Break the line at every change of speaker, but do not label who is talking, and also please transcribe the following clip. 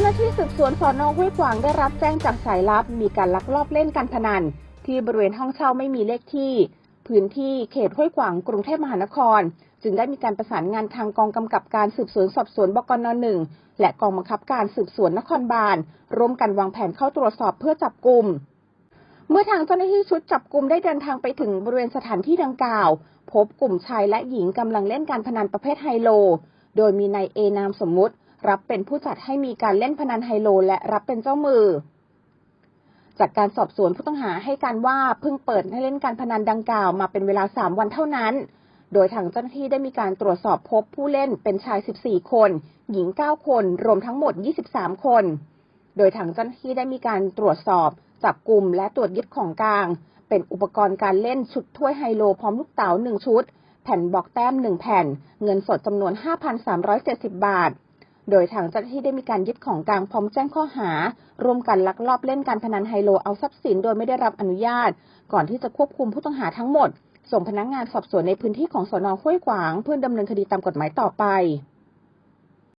เจ้าหน้าที่สืบสวนสอนอห้วยขวางได้รับแจ้งจากสายลับ มีการลักลอบเล่นการพนัน ที่บริเวณห้องเช่าไม่มีเลขที่ พื้นที่เขตห้วยขวางกรุงเทพมหานคร จึงได้มีการประสานงานทางกองกำกับการสืบสวนสอบสวนบกนหนึ่งและกองบังคับการสืบสวนนครบาลร่วมกันวางแผนเข้าตรวจสอบเพื่อจับกลุ่มเมื่อทางเจ้าหน้าที่ชุดจับกลุ่มได้เดินทางไปถึงบริเวณสถานที่ดังกล่าว พบกลุ่มชายและหญิงกำลังเล่นการพนันประเภทไฮโล โดยมีนายเอนามสมมุติ รับเป็นผู้จัดให้มีการเล่นพนันไฮโล และรับเป็นเจ้ามือ จากการสอบสวนผู้ต้องหาให้การว่าเพิ่งเปิดให้เล่นการพนันดังกล่าวมาเป็นเวลา 3 วันเท่านั้น โดยทางเจ้าหน้าที่ได้มีการตรวจสอบพบผู้เล่นเป็นชาย 14 คน หญิง 9 คน รวมทั้งหมด 23 คน โดยทางเจ้าหน้าที่ได้มีการตรวจสอบ จับกลุ่มและตรวจยึดของกลาง เป็นอุปกรณ์การเล่นชุดถ้วยไฮโลพร้อมลูกเต๋า1ชุดแผ่นบอกแต้ม 1 แผ่น เงินสดจำนวน 5,370 บาท โดยทางเจ้าหน้าที่ได้มีการยึดของกลางพร้อมแจ้งข้อหา ร่วมกันลักลอบเล่นการพนันไฮโลเอาทรัพย์สินโดยไม่ได้รับอนุญาต ก่อนที่จะควบคุมผู้ต้องหาทั้งหมด ส่งพนักงานสอบสวนในพื้นที่ของสนห้วยขวางเพื่อดำเนินคดีตามกฎหมายต่อไป